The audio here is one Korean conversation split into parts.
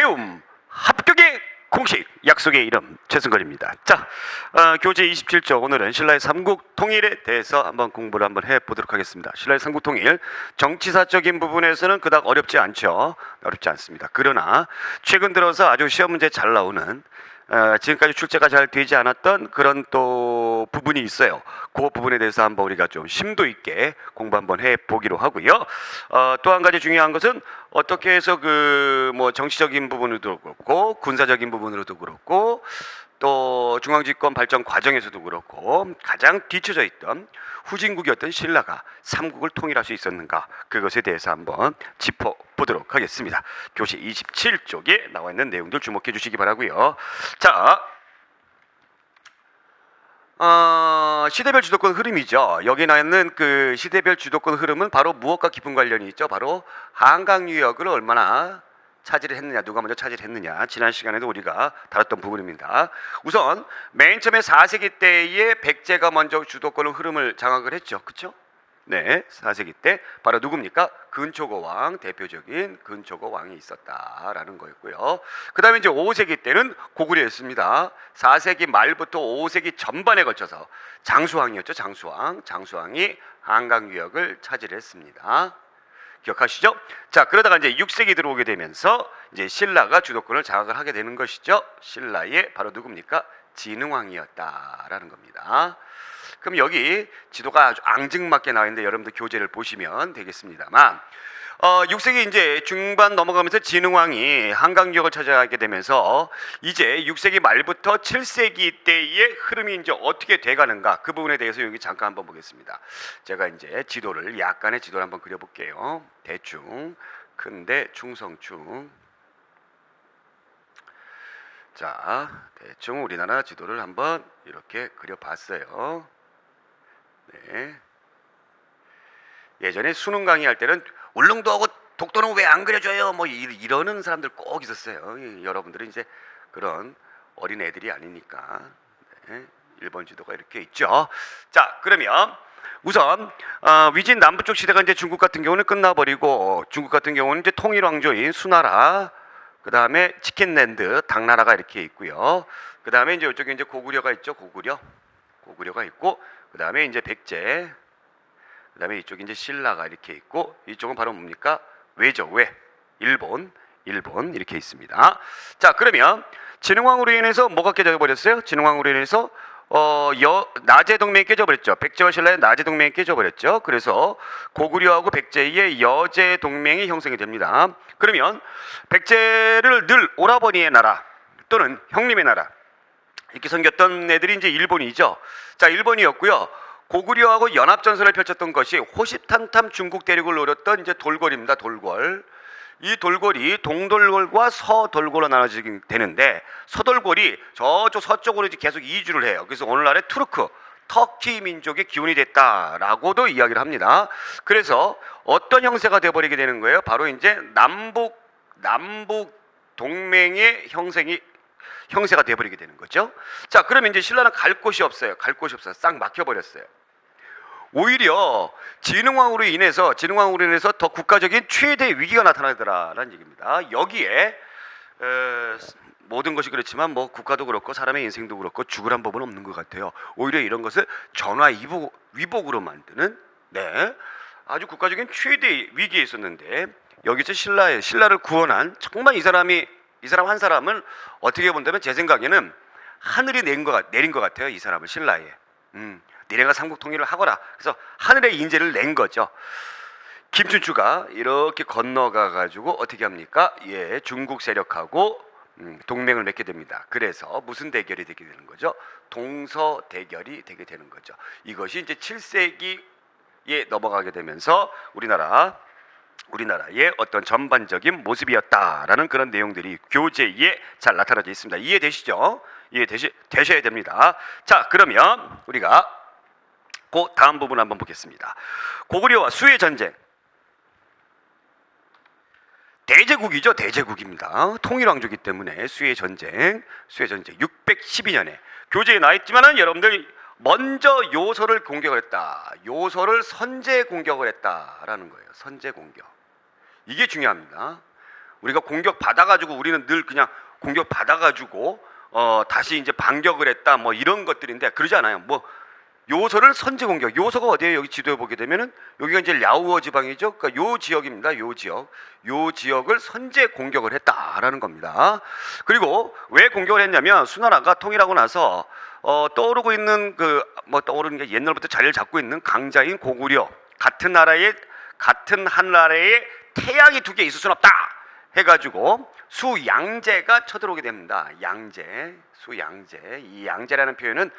배움 합격의 공식 약속의 이름 최승걸입니다. 자, 어, 교재 27쪽 오늘은 신라의 삼국 통일에 대해서 한번 공부를 한번 해보도록 하겠습니다. 신라의 삼국 통일 정치사적인 부분에서는 그닥 어렵지 않죠. 어렵지 않습니다. 그러나 최근 들어서 아주 시험 문제 잘 나오는 어, 지금까지 출제가 잘 되지 않았던 그런 또 부분이 있어요. 그 부분에 대해서 한번 우리가 좀 심도 있게 공부 한번 해 보기로 하고요. 어, 또 한 가지 중요한 것은 어떻게 해서 그 뭐 정치적인 부분으로도 그렇고 군사적인 부분으로도 그렇고 또 중앙집권 발전 과정에서도 그렇고 가장 뒤쳐져 있던 후진국이었던 신라가 삼국을 통일할 수 있었는가 그것에 대해서 한번 짚어 보도록 하겠습니다. 교시 27쪽에 나와 있는 내용들 주목해 주시기 바라고요. 자, 어, 시대별 주도권 흐름이죠. 여기 나 있는 그 시대별 주도권 흐름은 바로 무엇과 깊은 관련이 있죠. 바로 한강 유역을 얼마나 차지를 했느냐, 누가 먼저 차지를 했느냐. 지난 시간에도 우리가 다뤘던 부분입니다. 우선 맨 처음에 4세기 때에 백제가 먼저 주도권의 흐름을 장악을 했죠. 그렇죠? 네, 4세기 때 바로 누굽니까? 근초고 왕 대표적인 근초고 왕이 있었다라는 거였고요. 그다음에 이제 5세기 때는 고구려였습니다. 4세기 말부터 5세기 전반에 걸쳐서 장수왕이었죠. 장수왕. 장수왕이 한강 유역을 차지를 했습니다. 기억하시죠? 자, 그러다가 이제 6세기 들어오게 되면서 이제 신라가 주도권을 장악을 하게 되는 것이죠. 신라의 바로 누굽니까? 진흥왕이었다라는 겁니다. 그럼 여기 지도가 아주 앙증맞게 나와 있는데 여러분들 교재를 보시면 되겠습니다만 어, 6세기 이제 중반 넘어가면서 진흥왕이 한강 지역을 찾아가게 되면서 이제 6세기 말부터 7세기 때의 흐름이 이제 어떻게 돼가는가 그 부분에 대해서 여기 잠깐 한번 보겠습니다. 제가 이제 지도를 약간의 지도를 한번 그려볼게요. 대충 큰데 충성충 자 대충 우리나라 지도를 한번 이렇게 그려봤어요. 네. 예전에 수능 강의할 때는 울릉도하고 독도는 왜 안 그려줘요? 뭐 이- 이러는 사람들 꼭 있었어요. 이- 여러분들은 이제 그런 어린 애들이 아니니까 네. 일본 지도가 이렇게 있죠. 자 그러면 우선 어, 위진 남부 쪽 시대가 이제 중국 같은 경우는 끝나버리고 중국 같은 경우는 이제 통일 왕조인 수나라 그 다음에 치킨랜드 당나라가 이렇게 있고요. 그 다음에 이제 이쪽에 이제 고구려가 있죠. 고구려 고구려가 있고 그 다음에 이제 백제 그 다음에 이쪽에 이제 신라가 이렇게 있고 이쪽은 바로 뭡니까 외죠 외 일본 일본 이렇게 있습니다. 자 그러면 진흥왕으로 인해서 뭐가 깨져 버렸어요? 진흥왕으로 인해서 어, 여, 나제 동맹이 깨져버렸죠. 백제와 신라의 나제 동맹이 깨져버렸죠. 그래서 고구려하고 백제의 여제 동맹이 형성이 됩니다. 그러면 백제를 늘 오라버니의 나라 또는 형님의 나라 이렇게 섬겼던 애들이 이제 일본이죠. 자, 일본이었고요. 고구려하고 연합 전선을 펼쳤던 것이 호시탄탐 중국 대륙을 노렸던 이제 돌궐입니다. 돌궐. 이 돌궐이 동돌궐과 서돌궐로 나눠지게 되는데 서돌궐이 저쪽 서쪽으로 이제 계속 이주를 해요. 그래서 오늘날의 투르크 터키 민족의 기운이 됐다라고도 이야기를 합니다. 그래서 어떤 형세가 돼버리게 되는 거예요? 바로 이제 남북 남북 동맹의 형성이 형세가 돼버리게 되는 거죠. 자, 그러면 이제 신라는 갈 곳이 없어요. 갈 곳이 없어요. 싹 막혀버렸어요. 오히려 진흥왕으로 인해서 진흥왕으로 인해서 더 국가적인 최대 위기가 나타나더라라는 얘기입니다. 여기에 에, 모든 것이 그렇지만 뭐 국가도 그렇고 사람의 인생도 그렇고 죽으란 법은 없는 것 같아요. 오히려 이런 것을 전화 위복, 위복으로 만드는 네 아주 국가적인 최대 위기에 있었는데 여기서 신라의 신라를 구원한 정말 이 사람이 이 사람 한 사람은 어떻게 본다면 제 생각에는 하늘이 내린 것, 같- 내린 것 같아요. 이 사람을 신라에. 음, 니네가 삼국 통일을 하거라. 그래서 하늘의 인재를 낸 거죠. 김춘추가 이렇게 건너가 가지고 어떻게 합니까? 예, 중국 세력하고 음, 동맹을 맺게 됩니다. 그래서 무슨 대결이 되게 되는 거죠? 동서 대결이 되게 되는 거죠. 이것이 이제 7세기에 넘어가게 되면서 우리나라 우리나라의 어떤 전반적인 모습이었다라는 그런 내용들이 교재에 잘 나타나져 있습니다. 이해되시죠? 이해되시 되셔야 됩니다. 자, 그러면 우리가 그 다음 부분 한번 보겠습니다. 고구려와 수의 전쟁. 대제국이죠. 대제국입니다. 통일왕조기 때문에 수의 전쟁, 수의 전쟁 612년에 교재에 나와 있지만은 여러분들 먼저 요소를 공격을 했다. 요소를 선제 공격을 했다라는 거예요. 선제 공격. 이게 중요합니다. 우리가 공격 받아가지고 우리는 늘 그냥 공격 받아가지고 어 다시 이제 반격을 했다 뭐 이런 것들인데 그러지 않아요. 뭐 요소를 선제 공격. 요소가 어디에 여기 지도에 보게 되면은 여기가 이제 랴우어 지방이죠. 그러니까 요 지역입니다. 요 지역. 요 지역을 선제 공격을 했다라는 겁니다. 그리고 왜 공격을 했냐면 수나라가 통일하고 나서 어, 떠오르고 있는 그 뭐 떠오르는 게 옛날부터 자리를 잡고 있는 강자인 고구려 같은 나라의 같은 한 나라에 태양이 두 개 있을 수는 없다 해가지고 수양제가 쳐들어오게 됩니다. 양제, 수양제. 이 양제라는 표현은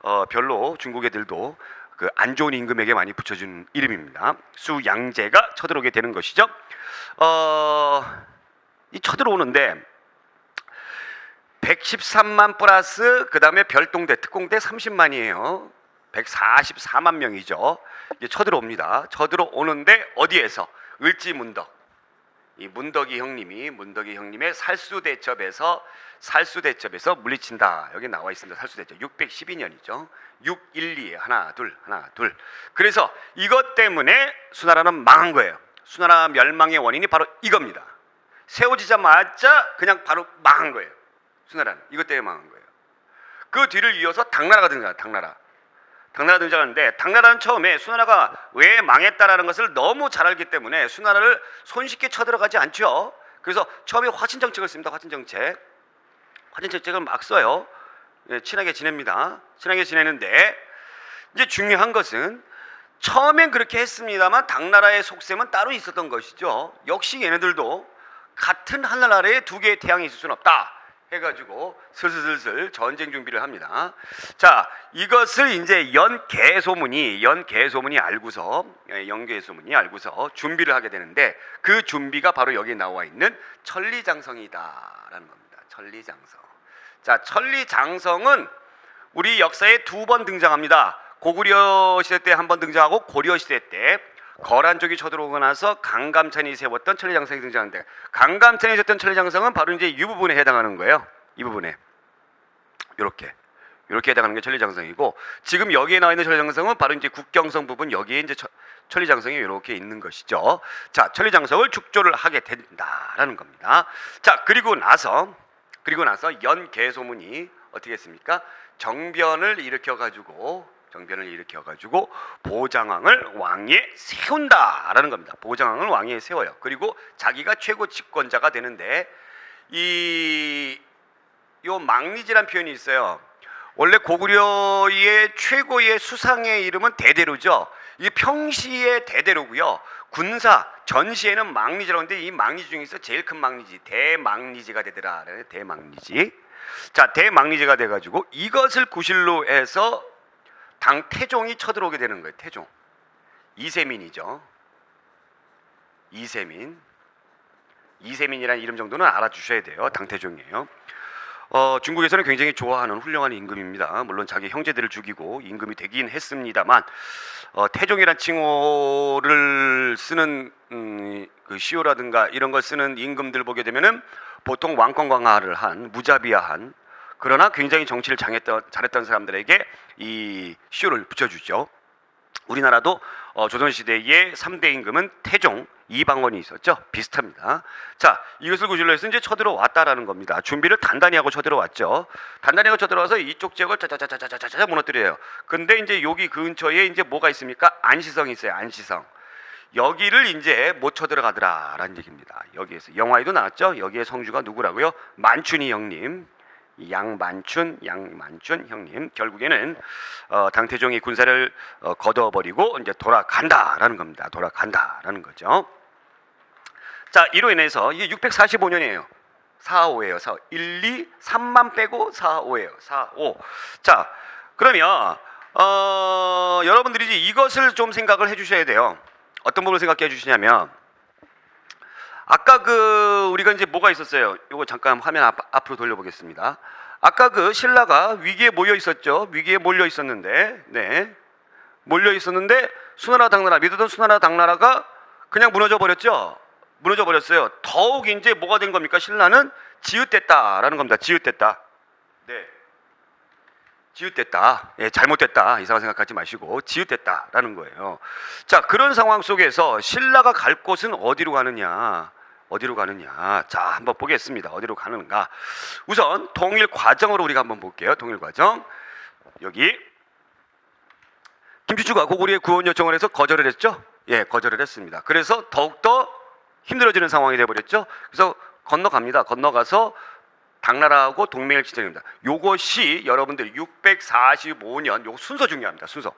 어, 별로 중국 애들도 그 안 좋은 임금에게 많이 붙여준 이름입니다. 수양제가 쳐들어오게 되는 것이죠. 어, 이 쳐들어오는데 113만 플러스 그 다음에 별동대 특공대 30만이에요. 144만 명이죠. 이제 쳐들어옵니다. 쳐들어오는데 어디에서? 을지문덕. 이 문덕이 형님이 문덕이 형님의 살수대첩에서 살수대첩에서 물리친다. 여기 나와 있습니다. 살수대첩 612년이죠. 612 하나 둘 하나 둘. 그래서 이것 때문에 수나라는 망한 거예요. 수나라 멸망의 원인이 바로 이겁니다. 세워지자마자 그냥 바로 망한 거예요. 수나라는 이것 때문에 망한 거예요. 그 뒤를 이어서 당나라가 등장해요. 당나라. 당나라 등장하는데 당나라는 처음에 수나라가 왜 망했다라는 것을 너무 잘 알기 때문에 수나라를 손쉽게 쳐들어가지 않죠. 그래서 처음에 화친 정책을 씁니다. 화친 정책. 화친 정책을 막 써요. 예, 친하게 지냅니다. 친하게 지내는데 이제 중요한 것은 처음엔 그렇게 했습니다만 당나라의 속셈은 따로 있었던 것이죠. 역시 얘네들도 같은 하늘나라에 두 개의 태양이 있을 수는 없다. 해가지고 슬슬슬슬 전쟁 준비를 합니다. 자, 이것을 이제 연개 소문이 연개 소문이 알고서 예, 연개 소문이 알고서 준비를 하게 되는데 그 준비가 바로 여기 나와 있는 천리장성이다라는 겁니다. 천리장성. 자, 천리장성은 우리 역사에 두 번 등장합니다. 고구려 시대 때 한 번 등장하고 고려 시대 때 거란족이 쳐들어오고 나서 강감찬이 세웠던 천리장성이 등장하는데 강감찬이 세웠던 천리장성은 바로 이제 이 부분에 해당하는 거예요. 이 부분에 이렇게 이렇게 해당하는 게 천리장성이고 지금 여기에 나와 있는 천리장성은 바로 이제 국경성 부분 여기에 이제 천- 천리장성이 이렇게 있는 것이죠. 자, 천리장성을 축조를 하게 된다라는 겁니다. 자, 그리고 나서 그리고 나서 연개소문이 어떻게 했습니까? 정변을 일으켜 가지고 정변을 일으켜 가지고 보장왕을 왕위에 세운다라는 겁니다. 보장왕을 왕위에 세워요. 그리고 자기가 최고 집권자가 되는데 이요 망리지란 표현이 있어요. 원래 고구려의 최고의 수상의 이름은 대대로죠. 이게 평시의 대대로고요. 군사 전시에는 망리지라고 하는데 이 망리지 중에서 제일 큰 망리지 대망리지가 되더라. 대망리지. 자, 대망리지가 돼 가지고 이것을 구실로 해서 당 태종이 쳐들어오게 되는 거예요. 태종. 이세민이죠. 이세민. 이세민이라는 이름 정도는 알아주셔야 돼요. 당태종이에요. 어, 중국에서는 굉장히 좋아하는 훌륭한 임금입니다. 물론 자기 형제들을 죽이고 임금이 되긴 했습니다만 어, 태종이란 칭호를 쓰는 음, 그 시호라든가 이런 걸 쓰는 임금들 보게 되면은 보통 왕권 강화를 한 무자비한 그러나 굉장히 정치를 장했던, 잘했던 사람들에게 이 시호를 붙여주죠. 우리나라도 어, 조선시대의 3대 임금은 태종, 이방원이 있었죠. 비슷합니다. 자, 이것을 구실로 해서 이제 쳐들어왔다라는 겁니다. 준비를 단단히 하고 쳐들어왔죠. 단단히 하고 쳐들어와서 이쪽 지역을 짜자자자자자자 무너뜨려요. 근데 이제 여기 근처에 이제 뭐가 있습니까? 안시성이 있어요. 안시성. 여기를 이제 못 쳐들어가더라라는 얘기입니다. 여기에서 영화에도 나왔죠. 여기에 성주가 누구라고요? 만춘이 형님. 이 양만춘, 양만춘 형님 결국에는 어, 당태종이 군사를 어, 거둬버리고 이제 돌아간다라는 겁니다. 돌아간다라는 거죠. 자, 이로 인해서 이게 645년이에요. 4, 5예요. 4, 1, 2, 3만 빼고 4, 5예요. 4, 5. 자, 그러면 어, 여러분들이 이것을 좀 생각을 해주셔야 돼요. 어떤 부분을 생각해 주시냐면 아까 그 우리가 이제 뭐가 있었어요? 이거 잠깐 화면 앞, 앞으로 돌려보겠습니다. 아까 그 신라가 위기에 몰려 있었죠. 위기에 몰려 있었는데, 네, 몰려 있었는데 수나라 당나라 믿었던 수나라 당나라가 그냥 무너져 버렸죠. 무너져 버렸어요. 더욱 이제 뭐가 된 겁니까? 신라는 지읒됐다라는 겁니다. 지읒됐다. 네. 지읒됐다. 예, 잘못됐다. 이상한 생각하지 마시고 지읒됐다라는 거예요. 자, 그런 상황 속에서 신라가 갈 곳은 어디로 가느냐? 어디로 가느냐? 자, 한번 보겠습니다. 어디로 가는가? 우선 통일 과정으로 우리가 한번 볼게요. 통일 과정. 여기 김주주가 고구려의 구원 요청을 해서 거절을 했죠. 예, 거절을 했습니다. 그래서 더욱더 힘들어지는 상황이 돼버렸죠. 그래서 건너갑니다. 건너가서 당나라하고 동맹을 지정합니다. 요것이 여러분들 645년 요 순서 중요합니다. 순서.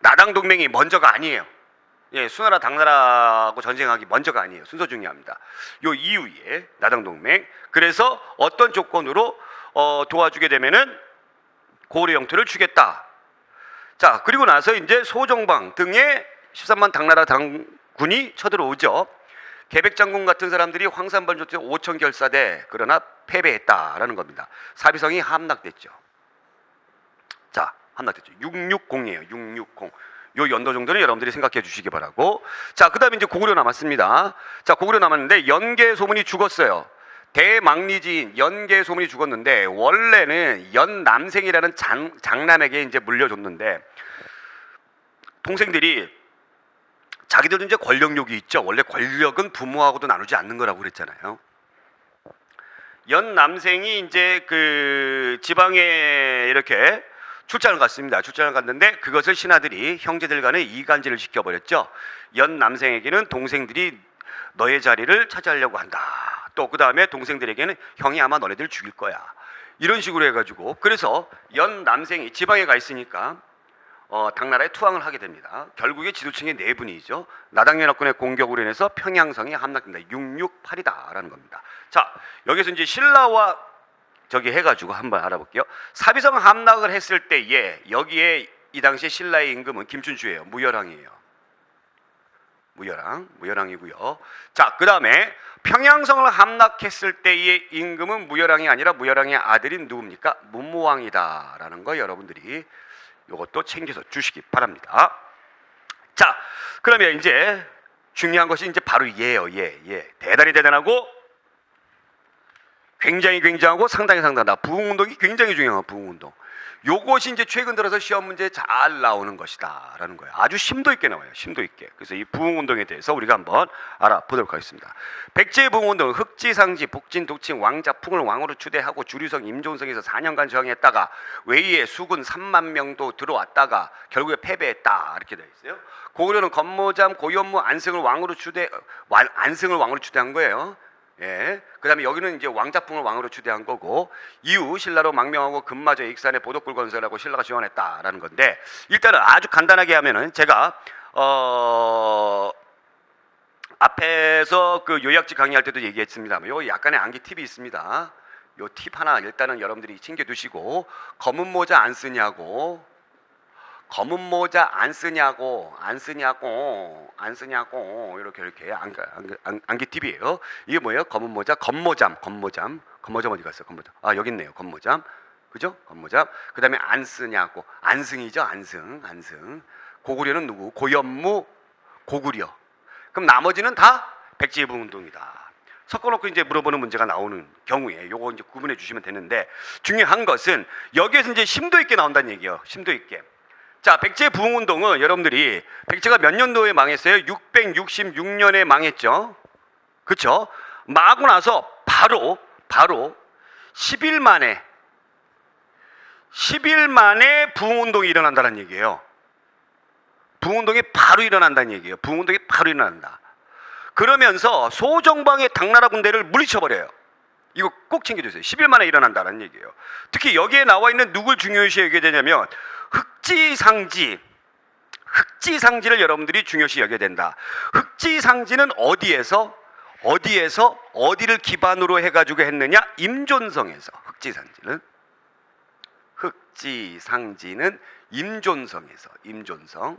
나당 동맹이 먼저가 아니에요. 예, 수나라 당나라하고 전쟁하기 먼저가 아니에요. 순서 중요합니다. 요 이후에 나당 동맹. 그래서 어떤 조건으로 어, 도와주게 되면은 고구려 영토를 주겠다. 자, 그리고 나서 이제 소정방 등의 13만 당나라 당군이 쳐들어오죠. 계백 장군 같은 사람들이 황산벌 조태 5천 결사대 그러나 패배했다라는 겁니다. 사비성이 함락됐죠. 자, 함락됐죠. 660이에요. 660. 요 연도 정도는 여러분들이 생각해 주시기 바라고. 자, 그다음에 이제 고구려 남았습니다. 자, 고구려 남았는데 연계 소문이 죽었어요. 대망리지인 연계 소문이 죽었는데 원래는 연남생이라는 장, 장남에게 이제 물려줬는데 동생들이 자기들도 이제 권력욕이 있죠. 원래 권력은 부모하고도 나누지 않는 거라고 그랬잖아요. 연 남생이 이제 그 지방에 이렇게 출장을 갔습니다. 출장을 갔는데 그것을 신하들이 형제들 간에 이간질을 시켜버렸죠. 연 남생에게는 동생들이 너의 자리를 차지하려고 한다. 또 그 다음에 동생들에게는 형이 아마 너네들 죽일 거야. 이런 식으로 해가지고 그래서 연 남생이 지방에 가 있으니까 어, 당나라에 투항을 하게 됩니다. 결국에 지도층의 네 분이죠. 나당연합군의 공격으로 인해서 평양성이 함락됩니다. 668이다라는 겁니다. 자, 여기서 이제 신라와 저기 해가지고 한번 알아볼게요. 사비성 함락을 했을 때에 여기에 이 당시에 신라의 임금은 김춘추예요. 무열왕이에요. 무열왕, 무열왕이고요. 자, 그 다음에 평양성을 함락했을 때의 임금은 무열왕이 아니라 무열왕의 아들인 누굽니까? 문무왕이다라는 거 여러분들이 이것도 챙겨서 주시기 바랍니다. 자, 그러면 이제 중요한 것이 이제 바로 얘예요. 얘, 얘. 대단히 대단하고 굉장히 굉장하고 상당히 상당하다. 부흥 운동이 굉장히 중요한 부흥 운동. 요것이 이제 최근 들어서 시험 문제에 잘 나오는 것이다라는 거예요. 아주 심도 있게 나와요. 심도 있게. 그래서 이 부흥 운동에 대해서 우리가 한번 알아보도록 하겠습니다. 백제 부흥 운동은 흑지상지, 복진, 독친, 왕자 풍을 왕으로 추대하고 주류성, 임종성에서 4년간 저항했다가 외의에 수군 3만 명도 들어왔다가 결국에 패배했다 이렇게 되어 있어요. 고구려는 건모잠, 고현무, 안승을 왕으로 추대, 완- 안승을 왕으로 추대한 거예요. 예. 그 다음에 여기는 이제 왕자풍을 왕으로 추대한 거고 이후 신라로 망명하고 금마저 익산에 보도굴 건설하고 신라가 지원했다라는 건데 일단은 아주 간단하게 하면은 제가 어 앞에서 그 요약지 강의할 때도 얘기했습니다만 요 약간의 암기 팁이 있습니다. 요 팁 하나 일단은 여러분들이 챙겨 두시고 검은 모자 안 쓰냐고 검은 모자 안 쓰냐고 안 쓰냐고 안 쓰냐고 이렇게 이렇게 안기 안, 안기 팁이에요. 이게 뭐예요? 검은 모자 검모잠 검모잠 검모잠 어디 갔어요? 검모잠 아 여기 있네요. 검모잠 그죠? 검모잠 그다음에 안 쓰냐고 안승이죠 안승 안승 고구려는 누구? 고현무 고구려 그럼 나머지는 다 백제부 운동이다. 섞어놓고 이제 물어보는 문제가 나오는 경우에 요거 이제 구분해 주시면 되는데 중요한 것은 여기에서 이제 심도 있게 나온다는 얘기예요. 심도 있게. 자, 백제 부흥 운동은 여러분들이 백제가 몇 년도에 망했어요? 666년에 망했죠. 그렇죠? 마고 나서 바로 바로 10일 만에 10일 만에 부흥 운동이 일어난다는 얘기예요. 부흥 운동이 바로 일어난다는 얘기예요. 부흥 운동이 바로 일어난다. 그러면서 소정방의 당나라 군대를 물리쳐 버려요. 이거 꼭 챙겨주세요. 10일 만에 일어난다는 얘기예요. 특히 여기에 나와 있는 누굴 중요시 여겨야 되냐면 흑지상지, 흑지상지를 여러분들이 중요시 여겨야 된다. 흑지상지는 어디에서 어디에서 어디를 기반으로 해가지고 했느냐? 임존성에서 흑지상지는 흑지상지는 임존성에서 임존성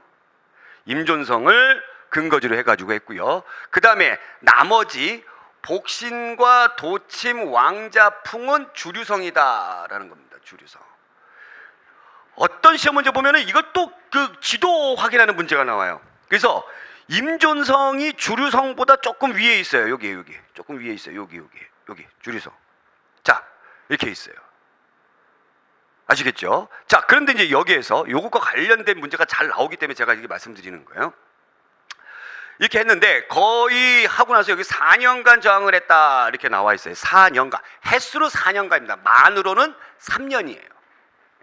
임존성을 근거지로 해가지고 했고요. 그 다음에 나머지 복신과 도침, 왕자풍은 주류성이다라는 겁니다. 주류성. 어떤 시험 문제 보면은 이것도 그 지도 확인하는 문제가 나와요. 그래서 임존성이 주류성보다 조금 위에 있어요. 여기 여기 조금 위에 있어요. 여기 여기 여기 주류성. 자 이렇게 있어요. 아시겠죠? 자 그런데 이제 여기에서 요것과 관련된 문제가 잘 나오기 때문에 제가 이렇게 말씀드리는 거예요. 이렇게 했는데 거의 하고 나서 여기 4년간 저항을 했다 이렇게 나와 있어요. 4년간 횟수로 4년간입니다. 만으로는 3년이에요.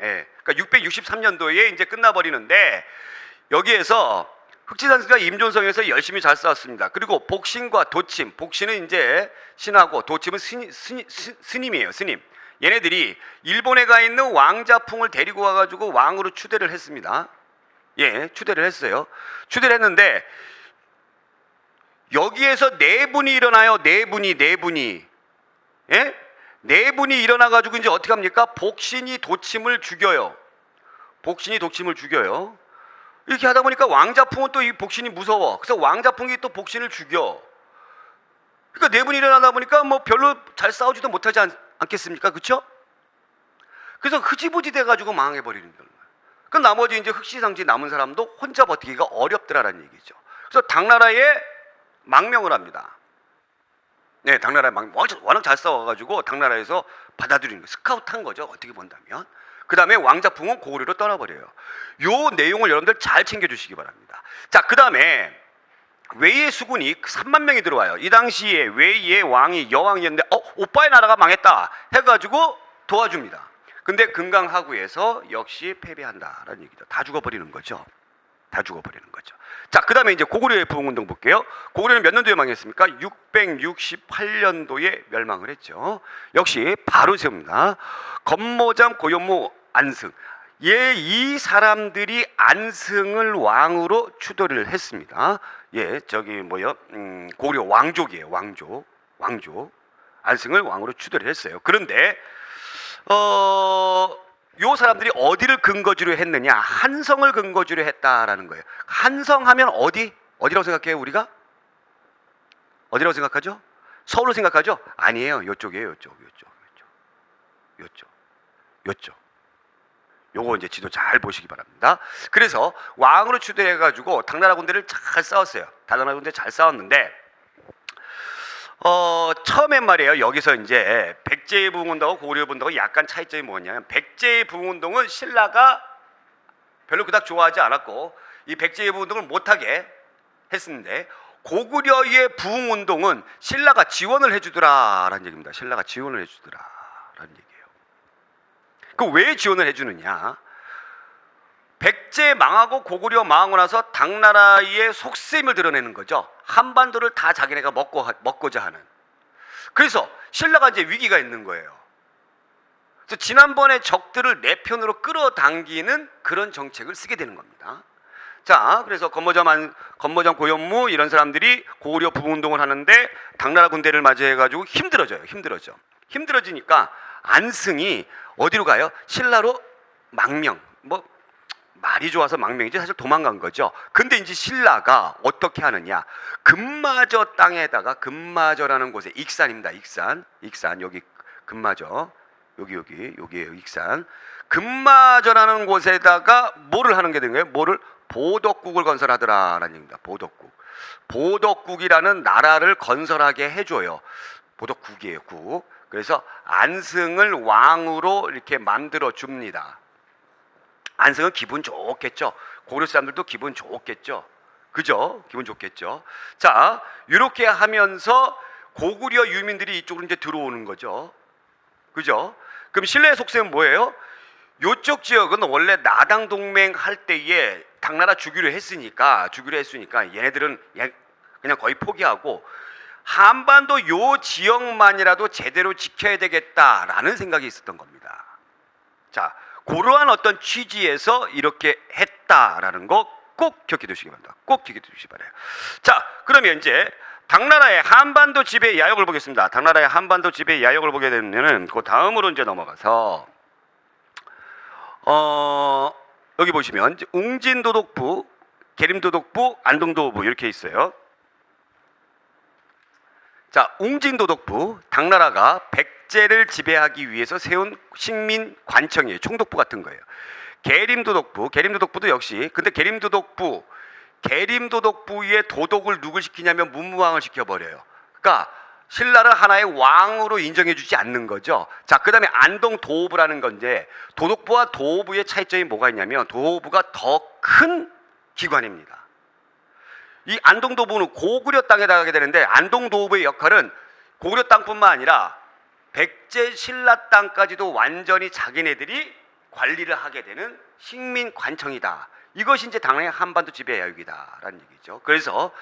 예, 그러니까 663년도에 이제 끝나버리는데 여기에서 흑지산스가 임존성에서 열심히 잘 싸웠습니다. 그리고 복신과 도침, 복신은 이제 신하고 도침은 스님, 스님, 스님이에요. 스님. 얘네들이 일본에 가 있는 왕자풍을 데리고 와가지고 왕으로 추대를 했습니다. 예, 추대를 했어요. 추대를 했는데 여기에서 네 분이 일어나요. 네 분이 네 분이 예? 네 분이 일어나 가지고 이제 어떻게 합니까? 복신이 도침을 죽여요. 복신이 도침을 죽여요. 이렇게 하다 보니까 왕자풍은 또 이 복신이 무서워. 그래서 왕자풍이 또 복신을 죽여. 그러니까 네 분이 일어나다 보니까 뭐 별로 잘 싸우지도 못하지 않, 않겠습니까? 그렇죠? 그래서 흐지부지 돼 가지고 망해 버리는 거예요. 그 나머지 이제 흑시상지 남은 사람도 혼자 버티기가 어렵더라라는 얘기죠. 그래서 당나라에 망명을 합니다. 네, 당나라에 망 워낙, 워낙 잘 싸워가지고 당나라에서 받아들이는 거, 스카우트한 거죠. 어떻게 본다면. 그 다음에 왕자풍은 고구려로 떠나버려요. 요 내용을 여러분들 잘 챙겨주시기 바랍니다. 자, 그 다음에 외의 수군이 3만 명이 들어와요. 이 당시에 외의 왕이 여왕이었는데, 어, 오빠의 나라가 망했다 해가지고 도와줍니다. 근데 금강하구에서 역시 패배한다라는 얘기죠. 다 죽어버리는 거죠. 다 죽어버리는 거죠. 자, 그 다음에 이제 고구려의 부흥운동 볼게요. 고구려는 몇 년도에 망했습니까? 668년도에 멸망을 했죠. 역시 바로 세웁니다. 건모잠, 고현무, 안승. 예, 이 사람들이 안승을 왕으로 추도를 했습니다. 예, 저기 뭐요? 음, 고구려 왕족이에요. 왕족, 왕족. 안승을 왕으로 추도를 했어요. 그런데 어, 요 사람들이 어디를 근거지로 했느냐? 한성을 근거지로 했다라는 거예요. 한성하면 어디? 어디라고 생각해요, 우리가? 어디라고 생각하죠? 서울로 생각하죠? 아니에요. 요쪽이에요, 요쪽, 요쪽, 요쪽, 요쪽, 요쪽. 요거 이제 지도 잘 보시기 바랍니다. 그래서 왕으로 추대해가지고 당나라 군대를 잘 싸웠어요. 당나라 군대 잘 싸웠는데 어, 처음엔 말이에요. 여기서 이제 백제의 부흥운동하고 고구려 부흥운동하고 약간 차이점이 뭐냐면 백제의 부흥운동은 신라가 별로 그닥 좋아하지 않았고 이 백제의 부흥운동을 못하게 했었는데 고구려의 부흥운동은 신라가 지원을 해주더라라는 얘기입니다. 신라가 지원을 해주더라라는 얘기예요. 그 왜 지원을 해주느냐? 백제 망하고 고구려 망하고 나서 당나라의 속셈을 드러내는 거죠. 한반도를 다 자기네가 먹고 먹고자 하는. 그래서 신라가 이제 위기가 있는 거예요. 그래서 지난번에 적들을 내 편으로 끌어당기는 그런 정책을 쓰게 되는 겁니다. 자, 그래서 건모전 건모전 고현무 이런 사람들이 고구려 부흥운동을 하는데 당나라 군대를 맞이해가지고 힘들어져요. 힘들어져. 힘들어지니까 안승이 어디로 가요? 신라로 망명. 뭐 말이 좋아서 망명이지 사실 도망간 거죠. 근데 이제 신라가 어떻게 하느냐? 금마저 땅에다가 금마저라는 곳에 익산입니다. 익산, 익산 여기 금마저 여기 여기 여기에요. 익산 금마저라는 곳에다가 뭐를 하는 게 된 거예요? 뭐를 보덕국을 건설하더라라는 얘기입니다. 보덕국. 보덕국이라는 나라를 건설하게 해줘요. 보덕국이에요. 국. 그래서 안승을 왕으로 이렇게 만들어 줍니다. 안승은 기분 좋겠죠. 고려 사람들도 기분 좋겠죠. 그죠? 기분 좋겠죠. 자, 이렇게 하면서 고구려 유민들이 이쪽으로 이제 들어오는 거죠. 그죠? 그럼 신라의 속셈은 뭐예요? 요쪽 지역은 원래 나당 동맹 할 때에 당나라 주기로 했으니까 주기로 했으니까 얘네들은 예- 그냥 거의 포기하고 한반도 요 지역만이라도 제대로 지켜야 되겠다라는 생각이 있었던 겁니다. 자, 그러한 어떤 취지에서 이렇게 했다라는 거 꼭 기억해 두시기 바랍니다. 꼭 기억해 두시기 바래요. 자, 그러면 이제 당나라의 한반도 지배 야역을 보겠습니다. 당나라의 한반도 지배 야역을 보게 되면은 그 다음으로 이제 넘어가서 어 여기 보시면 웅진도독부, 계림도독부, 안동도부 이렇게 있어요. 자, 웅진도독부 당나라가 백제를 지배하기 위해서 세운 식민 관청이에요. 총독부 같은 거예요. 계림도독부, 계림도독부도 역시 근데 계림도독부, 계림도독부의 도독을 누굴 시키냐면 문무왕을 시켜버려요. 그러니까 신라를 하나의 왕으로 인정해주지 않는 거죠. 자, 그 다음에 안동 도호부라는 건데 도독부와 도호부의 차이점이 뭐가 있냐면 도호부가 더 큰 기관입니다. 이 안동 도부는 고구려 땅에다 가게 되는데 안동 도부의 역할은 고구려 땅뿐만 아니라 백제 신라 땅까지도 완전히 자기네들이 관리를 하게 되는 식민 관청이다. 이것이 이제 당연히 한반도 지배 야육이다라는 얘기죠. 그래서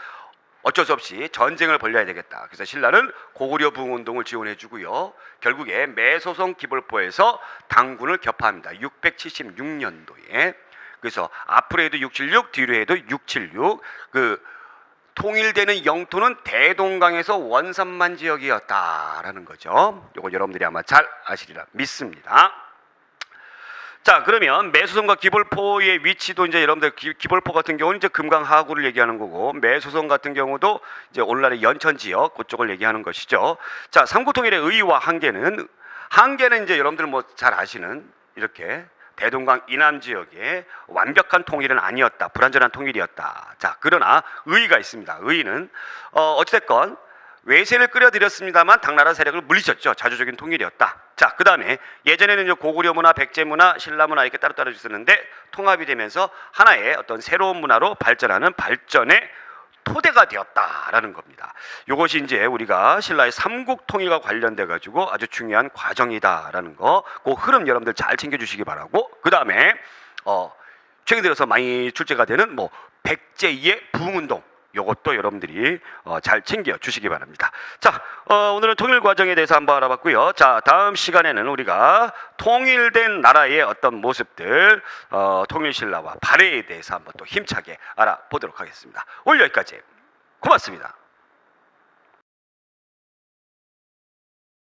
어쩔 수 없이 전쟁을 벌려야 되겠다. 그래서 신라는 고구려 부흥 운동을 지원해 주고요. 결국에 매소송 기벌포에서 당군을 격파합니다. 676년도에. 그래서 앞으로 해도 676, 뒤로 해도 676. 그 통일되는 영토는 대동강에서 원산만 지역이었다라는 거죠. 이거 여러분들이 아마 잘 아시리라 믿습니다. 자 그러면 매수성과 기벌포의 위치도 이제 여러분들 기, 기벌포 같은 경우는 이제 금강 하구를 얘기하는 거고 매수성 같은 경우도 이제 오늘날의 연천 지역 그쪽을 얘기하는 것이죠. 자 삼국통일의 의의와 한계는 한계는 이제 여러분들 뭐 잘 아시는 이렇게 대동강 이남 지역의 완벽한 통일은 아니었다 불완전한 통일이었다. 자 그러나 의의가 있습니다. 의의는 어, 어찌됐건 외세를 끌어들였습니다만 당나라 세력을 물리쳤죠. 자주적인 통일이었다. 자, 그 다음에 예전에는 이제 고구려 문화, 백제 문화, 신라 문화 이렇게 따로따로 있었는데 통합이 되면서 하나의 어떤 새로운 문화로 발전하는 발전의 토대가 되었다라는 겁니다. 이것이 이제 우리가 신라의 삼국 통일과 관련돼 가지고 아주 중요한 과정이다라는 거, 그 흐름 여러분들 잘 챙겨주시기 바라고. 그 다음에 어 최근 들어서 많이 출제가 되는 뭐 백제의 부흥운동. 요것도 여러분들이 어, 잘 챙겨 주시기 바랍니다. 자, 어, 오늘은 통일 과정에 대해서 한번 알아봤고요. 자, 다음 시간에는 우리가 통일된 나라의 어떤 모습들, 어, 통일 신라와 발해에 대해서 한번 또 힘차게 알아보도록 하겠습니다. 오늘 여기까지. 고맙습니다.